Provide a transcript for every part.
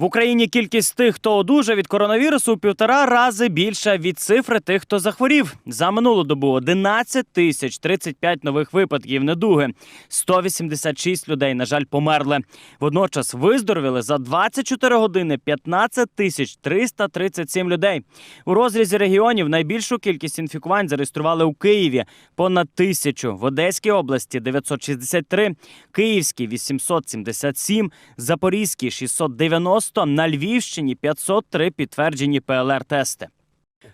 В Україні кількість тих, хто одужав від коронавірусу, у півтора рази більша від цифри тих, хто захворів. За минулу добу 11 тисяч 35 нових випадків недуги. 186 людей, на жаль, померли. Водночас виздоровіли за 24 години 15 тисяч 337 людей. У розрізі регіонів найбільшу кількість інфікувань зареєстрували у Києві понад тисячу, в Одеській області 963, Київській 877, Запорізькій 690, на Львівщині 503 підтверджені ПЛР-тести.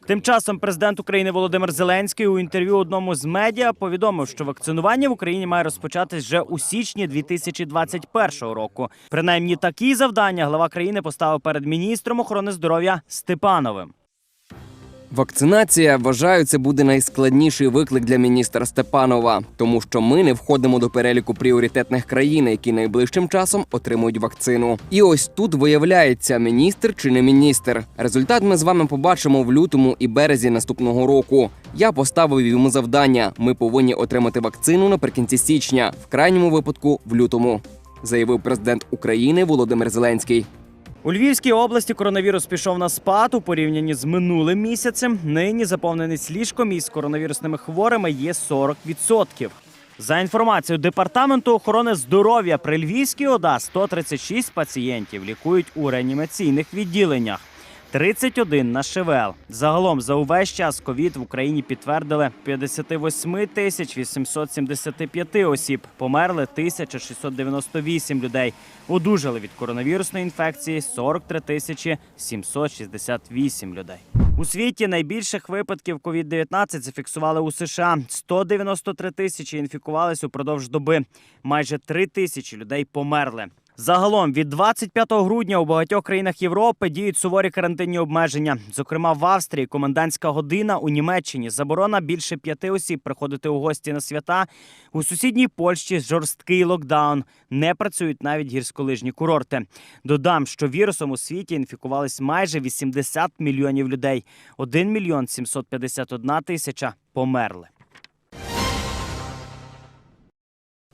Тим часом президент України Володимир Зеленський у інтерв'ю одному з медіа повідомив, що вакцинування в Україні має розпочатись вже у січні 2021 року. Принаймні такі завдання глава країни поставив перед міністром охорони здоров'я Степановим. Вакцинація вважаю, це буде найскладніший виклик для міністра Степанова, тому що ми не входимо до переліку пріоритетних країн, які найближчим часом отримують вакцину. І ось тут виявляється, міністр чи не міністр. Результат ми з вами побачимо в лютому і березі наступного року. Я поставив йому завдання: ми повинні отримати вакцину наприкінці січня, в крайньому випадку в лютому, заявив президент України Володимир Зеленський. У Львівській області коронавірус пішов на спад у порівнянні з минулим місяцем. Нині заповненість ліжком із коронавірусними хворими є 40%. За інформацією департаменту охорони здоров'я при Львівській ОДА 136 пацієнтів лікують у реанімаційних відділеннях. 31 на ШВЛ. Загалом за увесь час ковід в Україні підтвердили 58 тисяч 875 осіб. Померли 1698 людей. Одужали від коронавірусної інфекції 43 тисячі 768 людей. У світі найбільших випадків COVID-19 зафіксували у США. 193 тисячі інфікувались упродовж доби. Майже 3 тисячі людей померли. Загалом від 25 грудня у багатьох країнах Європи діють суворі карантинні обмеження. Зокрема, в Австрії комендантська година у Німеччині заборона більше п'яти осіб приходити у гості на свята. У сусідній Польщі жорсткий локдаун. Не працюють навіть гірськолижні курорти. Додам, що вірусом у світі інфікувались майже 80 мільйонів людей. 1 мільйон 751 тисяча померли.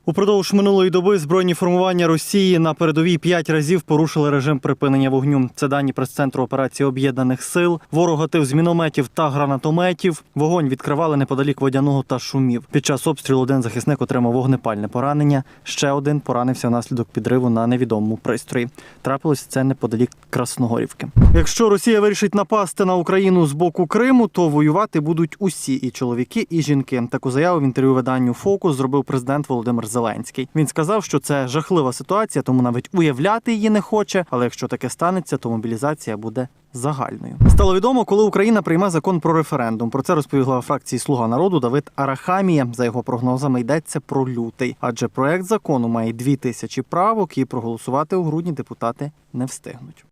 Упродовж минулої доби збройні формування Росії на передовій п'ять разів порушили режим припинення вогню. Це дані прес-центру операції об'єднаних сил. Ворог гатив з мінометів та гранатометів. Вогонь відкривали неподалік водяного та шумів. Під час обстрілу один захисник отримав вогнепальне поранення. Ще один поранився внаслідок підриву на невідомому пристрої. Трапилось це неподалік Красногорівки. Якщо Росія вирішить напасти на Україну з боку Криму, то воювати будуть усі і чоловіки, і жінки. Таку заяву в інтерв'ю виданню Фокус зробив президент Володимир Зеленський. Він сказав, що це жахлива ситуація, тому навіть уявляти її не хоче. Але якщо таке станеться, то мобілізація буде загальною. Стало відомо, коли Україна прийме закон про референдум. Про це розповів глава фракції Слуга народу Давид Арахамія. За його прогнозами йдеться про лютий, адже проект закону має дві тисячі правок, і проголосувати у грудні депутати не встигнуть.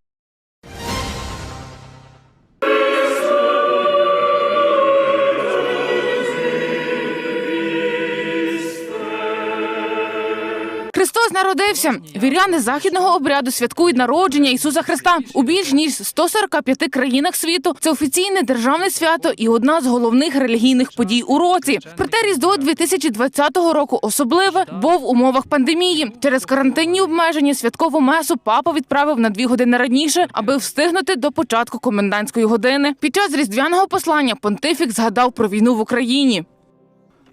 Народився. Віряни західного обряду святкують народження Ісуса Христа у більш ніж 145 країнах світу. Це офіційне державне свято і одна з головних релігійних подій у році. Проте різдво 2020 року особливе, бо в умовах пандемії через карантинні обмеження святкову месу папа відправив на дві години раніше, аби встигнути до початку комендантської години. Під час різдвяного послання понтифік згадав про війну в Україні.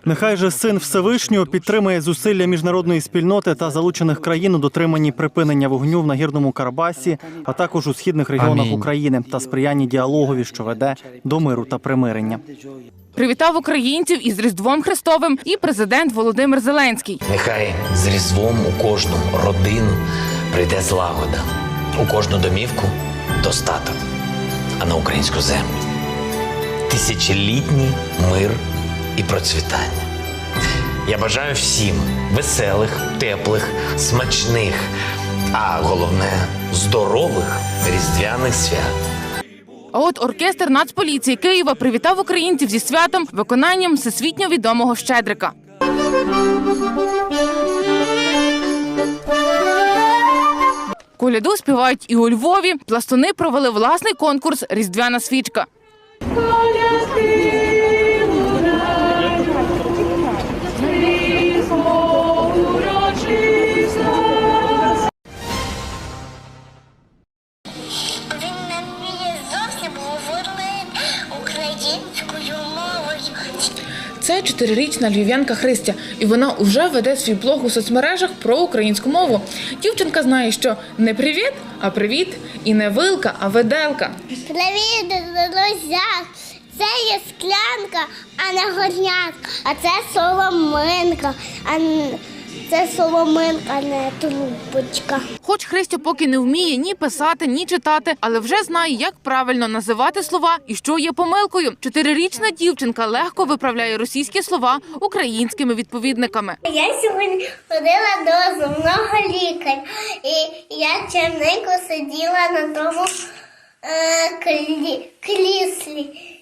Нехай же син Всевишнього підтримує зусилля міжнародної спільноти та залучених країн у дотриманні припинення вогню в нагірному Карабасі, а також у східних регіонах Амінь. України та сприянні діалогові, що веде до миру та примирення. Привітав українців із Різдвом Христовим і президент Володимир Зеленський. Нехай з різдвом у кожну родину прийде злагода, у кожну домівку достаток, а на українську землю тисячолітній мир і процвітання. Я бажаю всім веселих, теплих, смачних, а головне здорових різдвяних свят. А от оркестр Нацполіції Києва привітав українців зі святом виконанням всесвітньо відомого Щедрика. Коляду співають і у Львові. Пластуни провели власний конкурс Різдвяна свічка. Це чотирирічна львів'янка Христя, і вона вже веде свій блог у соцмережах про українську мову. Дівчинка знає, що не привіт, а привіт, і не вилка, а веделка. Привіт, друзі! Це є склянка, а не горнятка. А це соломинка, а це соломинка, не трубочка. Хоч Христя поки не вміє ні писати, ні читати, але вже знає, як правильно називати слова і що є помилкою. Чотирирічна дівчинка легко виправляє російські слова українськими відповідниками. Я сьогодні ходила до зубного лікаря, і я чемненько сиділа на тому е, клі.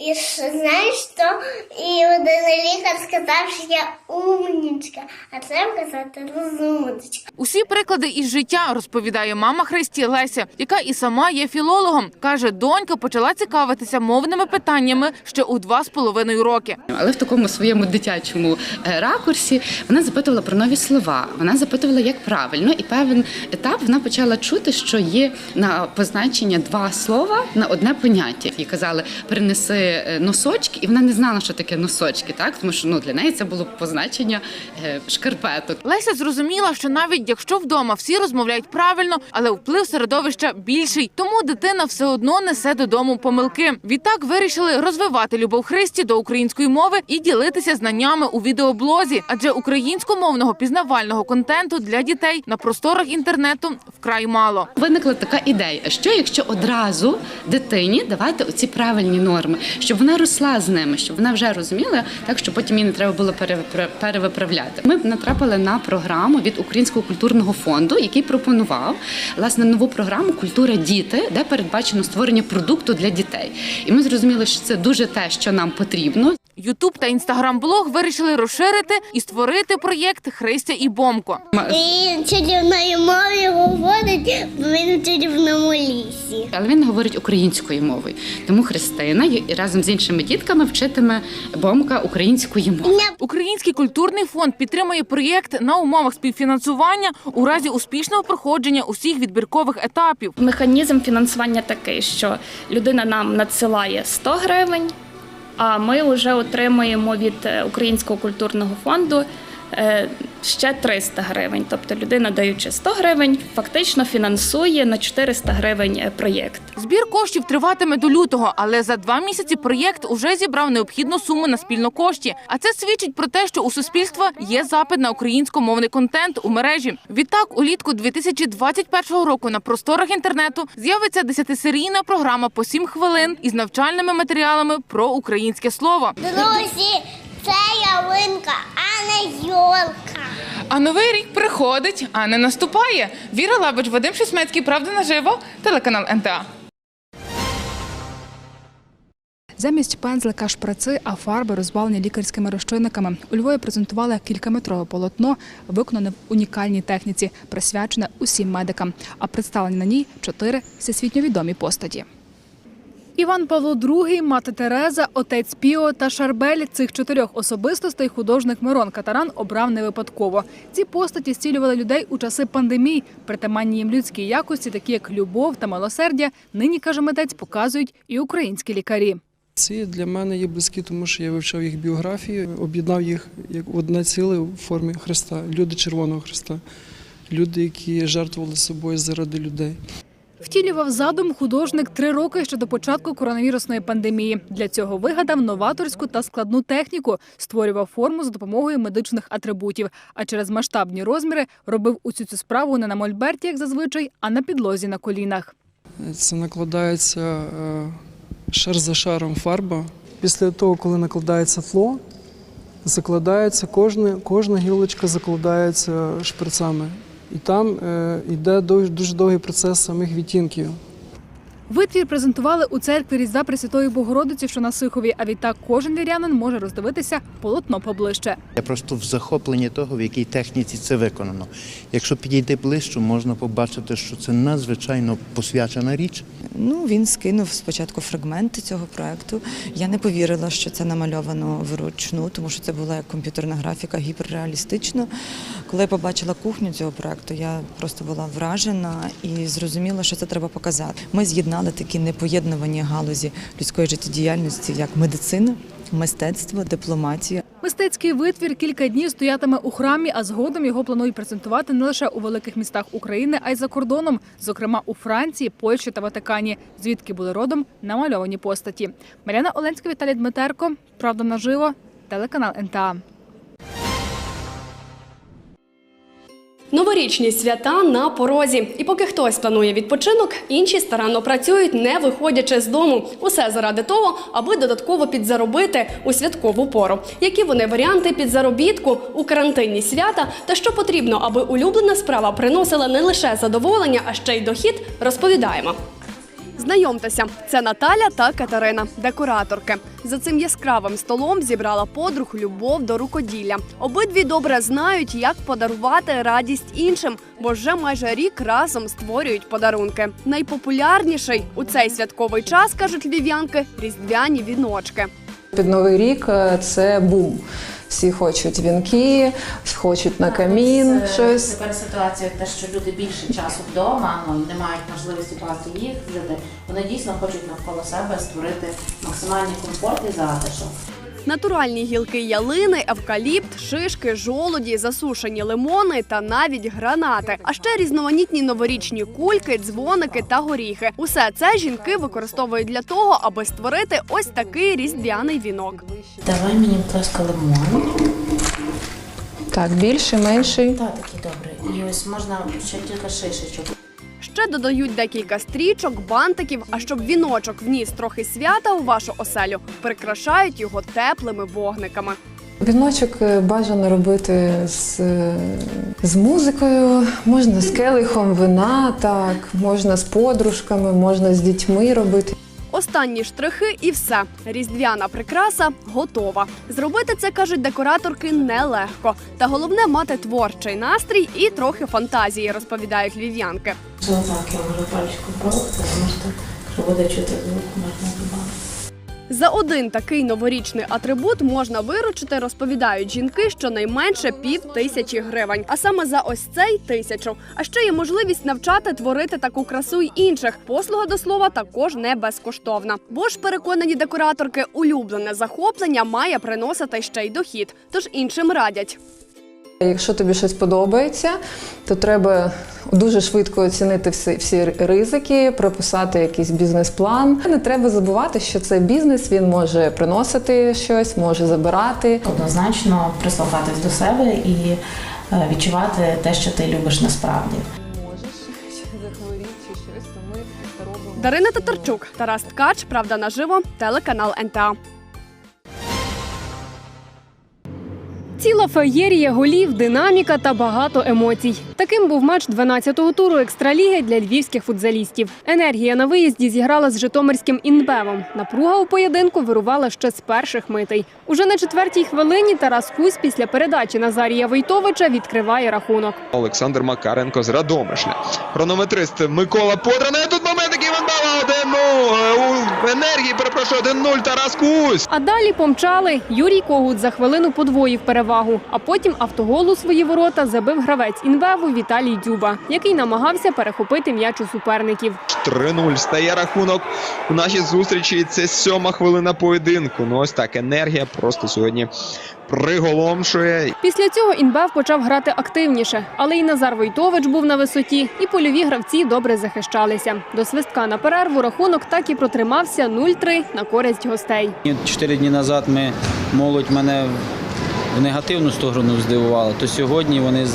І знаєш що? І один лікар сказав, що я умнічка, а треба казати розумничка. Усі приклади із життя розповідає мама Христі Леся, яка і сама є філологом. каже, донька почала цікавитися мовними питаннями ще у два з половиною роки. Але в такому своєму дитячому е, ракурсі вона запитувала про нові слова. Вона запитувала, як правильно, і певен етап вона почала чути, що є на позначення два слова на одне поняття. І казали, принеси е, носочки, і вона не знала, що таке носочки, так тому що ну для неї це було позначення е, шкарпеток. Леся зрозуміла, що навіть якщо вдома всі розмовляють правильно, але вплив середовища більший, тому дитина все одно несе додому помилки. Відтак вирішили розвивати любов Христі до української мови і ділитися знаннями у відеоблозі, адже українськомовного пізнавального контенту для дітей на просторах інтернету вкрай мало. Виникла така ідея: що якщо одразу дитині давати оці правильні норми, щоб вона росла з ними, щоб вона вже розуміла, так що потім їй не треба було перевипра- перевиправляти. Ми натрапили на програму від Українського культурного фонду, який пропонував власне нову програму Культура діти, де передбачено створення продукту для дітей. І ми зрозуміли, що це дуже те, що нам потрібно. Ютуб та інстаграм-блог вирішили розширити і створити проєкт Христя і Бомко. Він чарівною мовою говорить, бо він чарівному лісі. Але він говорить українською мовою. Тому Христина і разом з іншими дітками вчитиме бомка української мови. Український культурний фонд підтримує проєкт на умовах співфінансування у разі успішного проходження усіх відбіркових етапів. Механізм фінансування такий, що людина нам надсилає 100 гривень, а ми вже отримуємо від е, Українського культурного фонду е, ще 300 гривень. Тобто людина, даючи 100 гривень, фактично фінансує на 400 гривень е, проєкт. Збір коштів триватиме до лютого, але за два місяці проєкт уже зібрав необхідну суму на спільнокошті. А це свідчить про те, що у суспільства є запит на українськомовний контент у мережі. Відтак, улітку 2021 року на просторах інтернету з'явиться десятисерійна програма по 7 хвилин із навчальними матеріалами про українське слово. Друзі, це ялинка, а не йолка. А новий рік приходить, а не наступає. Віра Лабич, Вадим Шисмецький, правда наживо, телеканал НТА. Замість пензлика шприци, а фарби розбавлені лікарськими розчинниками. У Львові презентували кількаметрове полотно, виконане в унікальній техніці, присвячене усім медикам. А представлені на ній чотири всесвітньо відомі постаті. Іван Павло II, мати Тереза, отець Піо та Шарбель цих чотирьох особистостей художник Мирон Катаран обрав не випадково. Ці постаті зцілювали людей у часи пандемій. Притаманні їм людські якості, такі як любов та милосердя, нині каже митець, показують і українські лікарі. Ці для мене є близькі, тому що я вивчав їх біографії, об'єднав їх як одне ціле в формі Христа, люди Червоного Христа, люди, які жертвували собою заради людей. Втілював задум художник три роки ще до початку коронавірусної пандемії. Для цього вигадав новаторську та складну техніку, створював форму за допомогою медичних атрибутів. А через масштабні розміри робив усю цю справу не на мольберті, як зазвичай, а на підлозі на колінах. Це накладається е, шар за шаром фарба. Після того, коли накладається тло, закладається кожна, кожна гілочка закладається шприцами. І там е, йде дуже довгий процес самих відтінків. Витвір презентували у церкві Різдва Пресвятої Богородиці, що на Сихові. А відтак кожен вірянин може роздивитися полотно поближче. Я просто в захопленні того, в якій техніці це виконано. Якщо підійти ближче, можна побачити, що це надзвичайно посвячена річ. Ну, він скинув спочатку фрагменти цього проекту. Я не повірила, що це намальовано вручну, тому що це була як комп'ютерна графіка гіперреалістично. Коли я побачила кухню цього проекту, я просто була вражена і зрозуміла, що це треба показати. Ми з'єднали об'єднали такі непоєднувані галузі людської життєдіяльності, як медицина, мистецтво, дипломатія. Мистецький витвір кілька днів стоятиме у храмі, а згодом його планують презентувати не лише у великих містах України, а й за кордоном, зокрема у Франції, Польщі та Ватикані, звідки були родом намальовані постаті. Мар'яна Оленська, Віталій Дмитерко. Правда наживо. Телеканал НТА. Новорічні свята на порозі. І поки хтось планує відпочинок, інші старанно працюють, не виходячи з дому. Усе заради того, аби додатково підзаробити у святкову пору. Які вони варіанти підзаробітку у карантинні свята та що потрібно, аби улюблена справа приносила не лише задоволення, а ще й дохід, розповідаємо. Знайомтеся, це Наталя та Катерина, декораторки. За цим яскравим столом зібрала подруг любов до рукоділля. Обидві добре знають, як подарувати радість іншим, бо вже майже рік разом створюють подарунки. Найпопулярніший у цей святковий час кажуть львів'янки різдвяні віночки. Під новий рік е, це бум. Всі хочуть вінки, хочуть на камін щось. Тепер ситуація те, що люди більше часу вдома, ну не мають можливості багато їздити. Вони дійсно хочуть навколо себе створити максимальний комфорт і затишок. Натуральні гілки ялини, евкаліпт, шишки, жолуді, засушені лимони та навіть гранати. А ще різноманітні новорічні кульки, дзвоники та горіхи. Усе це жінки використовують для того, аби створити ось такий різдвяний вінок. Давай мені, будь ласка, лимон. Так, більший, менший. Так, такий добрий. І ось можна ще кілька шишечок. Ще додають декілька стрічок, бантиків. А щоб віночок вніс трохи свята у вашу оселю, прикрашають його теплими вогниками. Віночок е, бажано робити з, е, з музикою, можна з келихом вина, так, можна з подружками, можна з дітьми робити. Останні штрихи і все. Різдвяна прикраса готова. Зробити це кажуть декораторки нелегко. Та головне мати творчий настрій і трохи фантазії, розповідають львів'янки. Що так, я можу пальчиком пробувати, тому що якщо буде чути звук, можна. За один такий новорічний атрибут можна виручити, розповідають жінки, щонайменше пів тисячі гривень. А саме за ось цей тисячу. А ще є можливість навчати творити таку красу й інших. Послуга до слова також не безкоштовна. Бо ж переконані декораторки, улюблене захоплення має приносити ще й дохід. Тож іншим радять. Якщо тобі щось подобається, то треба дуже швидко оцінити всі, всі ризики, прописати якийсь бізнес-план. Не треба забувати, що цей бізнес він може приносити щось, може забирати. Однозначно прислухатись до себе і е, відчувати те, що ти любиш насправді. Можеш захворіти чи щось, то ми робимо. Дарина Татарчук, Тарас Ткач, Правда наживо, телеканал НТА. Ціла феєрія голів, динаміка та багато емоцій. Таким був матч 12-го туру екстраліги для львівських футзалістів. Енергія на виїзді зіграла з Житомирським інбевом. Напруга у поєдинку вирувала ще з перших митей. Уже на четвертій хвилині Тарас Кузь після передачі Назарія Войтовича відкриває рахунок. Олександр Макаренко з Радомишля. Хронометрист Микола Подрана. Тут момент, який він дав 1-0. У енергії, перепрошую, 1-0 Тарас Кузь. А далі помчали. Юрій Когут за хвилину подвоїв перевагу. А потім автогол у свої ворота забив гравець інбеву Віталій Дюба, який намагався перехопити м'яч у суперників. 3-0 стає рахунок у нашій зустрічі. Це сьома хвилина поєдинку. Ну ось так, енергія просто сьогодні приголомшує. Після цього Інбев почав грати активніше, але і Назар Войтович був на висоті, і польові гравці добре захищалися. До свистка на перерву рахунок так і протримався 0-3 на користь гостей. Чотири дні назад ми молодь мене в негативну сторону здивувала, то сьогодні вони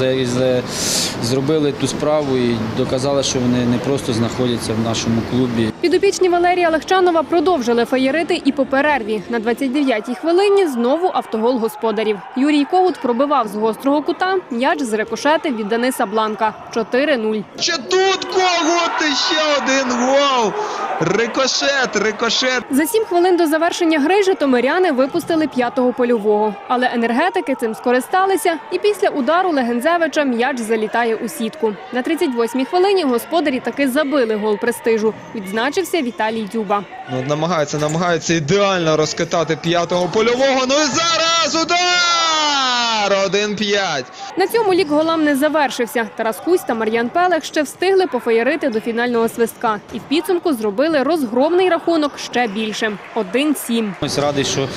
зробили ту справу і доказали, що вони не просто знаходяться в нашому клубі. Підопічні Валерія Легчанова продовжили феєрити і по перерві. На 29-й хвилині знову автогол господарів. Юрій Когут пробивав з гострого кута, м'яч з рикошети від Дениса Бланка. 4-0. Ще тут Когут, ще один гол. Рикошет, рикошет. За сім хвилин до завершення гри житомиряни випустили п'ятого польового. Але енергетики цим скористалися, і після удару Легензевича м'яч залітає у сітку. На 38-й хвилині господарі таки забили гол престижу. Відзначився Віталій Дюба. Ну, намагаються, намагаються ідеально розкатати п'ятого польового. Ну і зараз удар! удар 1-5. На цьому лік голам не завершився. Тарас Кусь та Мар'ян Пелех ще встигли пофеєрити до фінального свистка. І в підсумку зробили розгромний рахунок ще більшим 1-7. Ось радий, що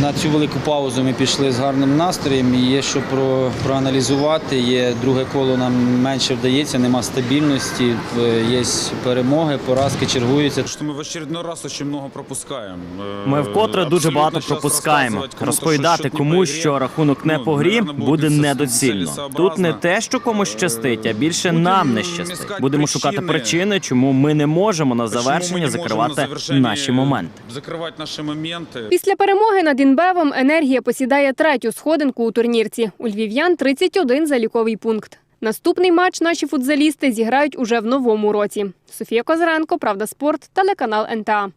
на цю велику паузу ми пішли з гарним настроєм. І є що про, проаналізувати. Є друге коло нам менше вдається, нема стабільності, е, є перемоги, поразки чергуються. Что мы в очередной раз очень много пропускаем. Э, Ми вкотре дуже абсолютно багато щас пропускаємо. розказувати кому-то, Розповідати що счет не комусь, по ігрі, що рахунок не ну, по грі, наверно, буде буде це недоцільно. цілесообразно. Тут не те, що комусь щастить, а більше нам не щастить. іскати Будемо шукати причини. причини, чому ми не можемо на Почему мы завершення не можем на закривати завершении наші моменти. Закрывать наши моменты. Після перемоги над енергія посідає третю сходинку у турнірці. У львів'ян 31 заліковий пункт. Наступний матч наші футзалісти зіграють уже в новому році. Софія Козаренко, Правда Спорт, телеканал НТА.